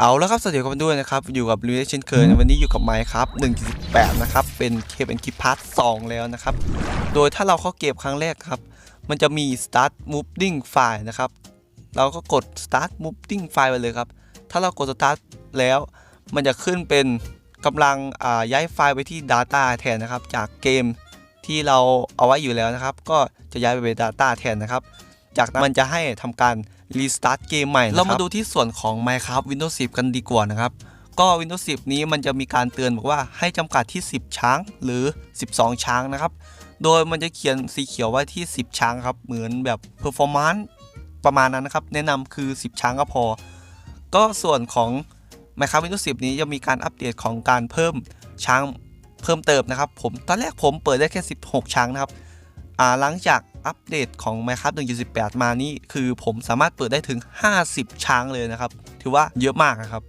เอาแล้วครับสวัสดีกันด้วยนะครับ อยู่กับรีวิวเช่นเคยนะวันนี้อยู่กับไมค์ครับ1.8นะครับ เป็นเคเป็นคลิปพาร์ท2แล้วนะครับ โดยถ้าเราเข้าเก็บครั้งแรกครับ มันจะมี start moving file นะครับ เราก็กด start moving file ไปเลยครับ ถ้าเรากด start แล้ว มันจะขึ้นเป็นกำลังอ่าย้ายไฟล์ไปที่ data แทนนะครับ จากเกมที่เราเอาไว้อยู่แล้วนะครับ ก็จะย้ายไปเป็น data แทนนะครับ จากนั้นมันจะให้ทำการรีสตาร์ทเกมใหม่เรามาดูที่ส่วนของ Minecraft Windows 10 กันดีกว่านะครับ ก็ Windows 10 นี้มันจะมีการเตือนบอกว่าให้จำกัดที่ 10 ช้างหรือ 12 ช้างนะครับ โดยมันจะเขียนสีเขียวไว้ที่ 10 ช้างครับ เหมือนแบบ performance ประมาณนั้นนะครับ แนะนำคือ 10 ช้างก็พอ ก็ส่วนของ Minecraft Windows 10 นี้จะมีการอัปเดตของการเพิ่มช้างเพิ่มเติมนะครับ ผมตอนแรกผมเปิดได้แค่ 16 ช้างนะครับหลังจาก อัปเดตของ Minecraft 1.18 มานี่คือผมสามารถเปิดได้ถึง 50 ช้างเลยนะครับ ถือว่าเยอะมากนะครับ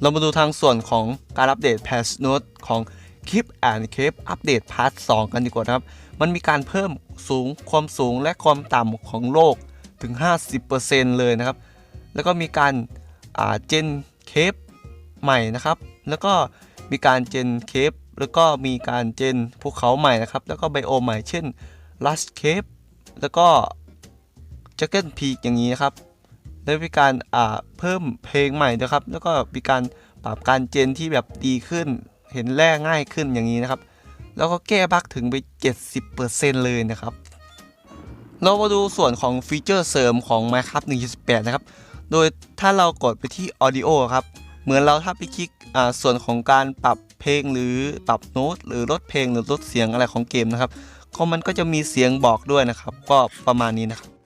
เรามาดูทางส่วนของการอัปเดต Patch Note ของ Keep and Keep อัปเดตพาร์ท 2 กันดีกว่าครับ มันมีการเพิ่มสูงความสูงและความต่ำของโลกถึง 50%เลยนะครับ แล้วก็มีการเจนเคปใหม่นะครับ แล้วก็มีการเจนเคปแล้วก็มีการเจนภูเขาใหม่นะครับ แล้วก็ไบโอใหม่ เช่น ลัสเคปแล้วก็จ็กเกิลพีกอย่างนี้นะครับแล้วมีการอ่าเพิ่มเพลงใหม่นะครับ แล้วก็มีการปรับการเจนที่แบบดีขึ้น เห็นแร่ง่ายขึ้นอย่างนี้นะครับ แล้วก็แก้บั๊กถึงไป 70%เลยนะครับ เรามาดูส่วนของฟีเจอร์เสริมของ Minecraft 1.18 นะครับ โดยถ้าเรากดไปที่ Audio ครับ เหมือนเราถ้าไปคลิกส่วนของการปรับเพลงหรือปรับโน้ตหรือลดเพลงหรือลดเสียงอะไรของเกมนะครับ คอมมันก็จะมีเสียงบอกด้วยนะครับ ก็ประมาณนี้นะครับ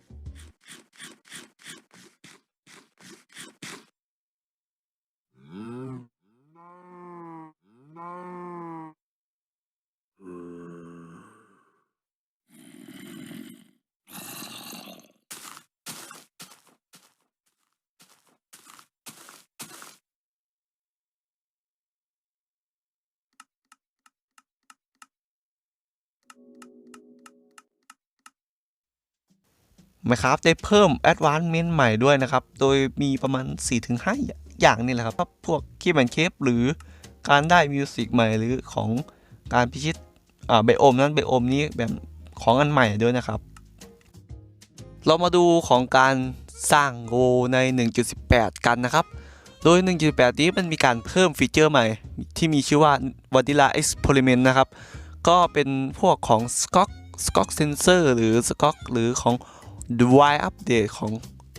นะครับได้เพิ่ม Advancement ใหม่ด้วยนะครับ โดยมีประมาณ 4-5 อย่างนี่แหละครับ พวกคีย์แอนเคปหรือการได้มิวสิกใหม่หรือของการพิชิตอ่าไบโอมนั้นไบโอมนี้แบบของอันใหม่ด้วยนะครับ เรามาดูของการสร้างโกใน 1.18 กันนะครับ โดย 1.8 นี้มันมีการเพิ่มฟีเจอร์ใหม่ ที่มีชื่อว่า Vanilla Experiment นะครับ ก็เป็นพวกของ Skok Skok Sensor หรือ Skok หรือของ d y อัปเดตของ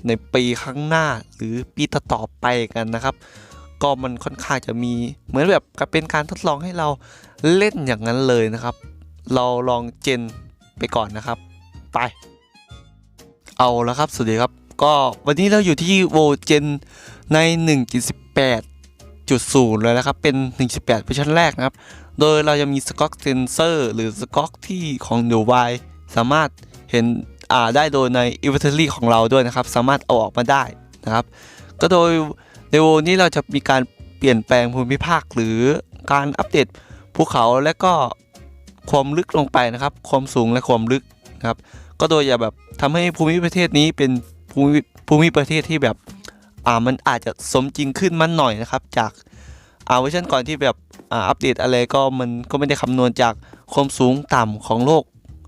ในปีข้างหน้าหรือปีต่อไปกันนะครับ ก็มันค่อนข้างจะมีเหมือนแบบกับเป็นการทดลองให้เราเล่นอย่างนั้นเลยนะครับ เราลองเจนไปก่อนนะครับ ไป เอาแล้วครับ สวัสดีครับ ก็วันนี้เราอยู่ที่โวเจนใน 1.18.0 เลยนะครับ เป็น1.8เวอร์ชันแรกนะครับ โดยเราจะมีสก็อกเซนเซอร์หรือสก็อกที่ของ d y สามารถเห็น ได้โดยใน inventory ของเราด้วยนะครับ สามารถเอาออกมาได้นะครับ ก็โดยในโวนี้เราจะมีการเปลี่ยนแปลงภูมิภาคหรือการอัปเดตภูเขาและก็ความลึกลงไปนะครับ ความสูงและความลึกนะครับ ก็โดยอย่าแบบทำให้ภูมิประเทศนี้เป็นภูมิภูมิประเทศที่แบบอ่ามันอาจจะสมจริงขึ้นมันหน่อยนะครับ จากอ่าเวอร์ชันก่อนที่แบบอ่าอัปเดตอะไรก็มันก็ไม่ได้คำนวณจากความสูงต่ำของโลก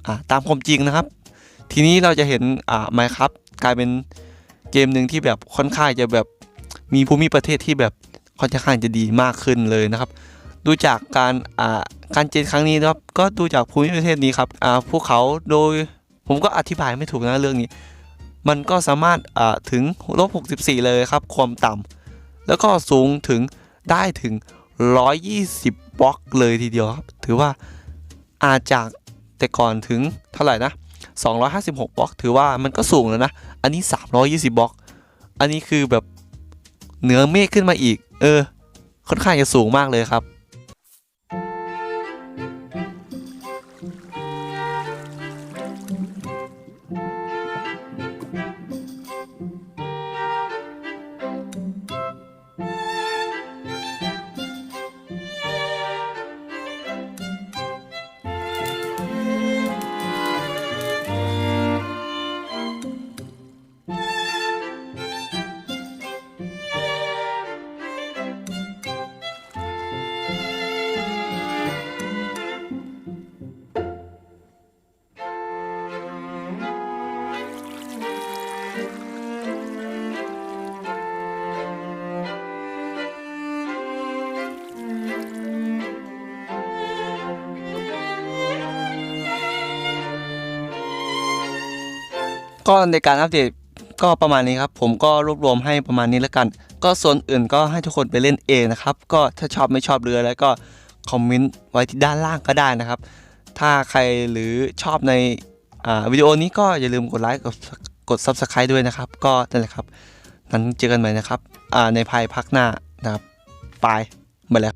อ่าตามความจริงนะครับ ทีนี้เราจะเห็นอ่าไมครับกลายเป็นเกมหนึ่งที่แบบค่อนข้างจะแบบมีภูมิประเทศที่แบบค่อนข้างจะดีมากขึ้นเลยนะครับ ดูจากการอ่าการเจนครั้งนี้นะครับก็ดูจากภูมิประเทศนี้ครับอ่าภูเขาโดยผมก็อธิบายไม่ถูกนะเรื่องนี้ มันก็สามารถอ่าถึงลบ64 เลยครับความต่ำแล้วก็สูงถึงได้ถึง 120 บล็อกเลยทีเดียวครับ ถือว่าอาจากแต่ก่อนถึงเท่าไหร่นะ 256บล็อกถือว่ามันก็สูงแล้วนะ อันนี้ 320บล็อก อันนี้คือแบบเหนือเมฆขึ้นมาอีก เออ ค่อนข้างจะสูงมากเลยครับ ก็ในการอัปเดตก็ประมาณนี้ครับ ผมก็รวบรวมให้ประมาณนี้แล้วกัน ก็ส่วนอื่นก็ให้ทุกคนไปเล่นเองนะครับ ก็ถ้าชอบไม่ชอบเรือแล้วก็คอมเมนต์ไว้ที่ด้านล่างก็ได้นะครับ ถ้าใครหรือชอบในวิดีโอนี้ก็อย่าลืมกดไลค์กด กด subscribe ด้วยนะครับ ก็นั่นแหละครับ นั้นเจอกันใหม่นะครับในภายภาคหน้านะครับ ไปไปแล้ว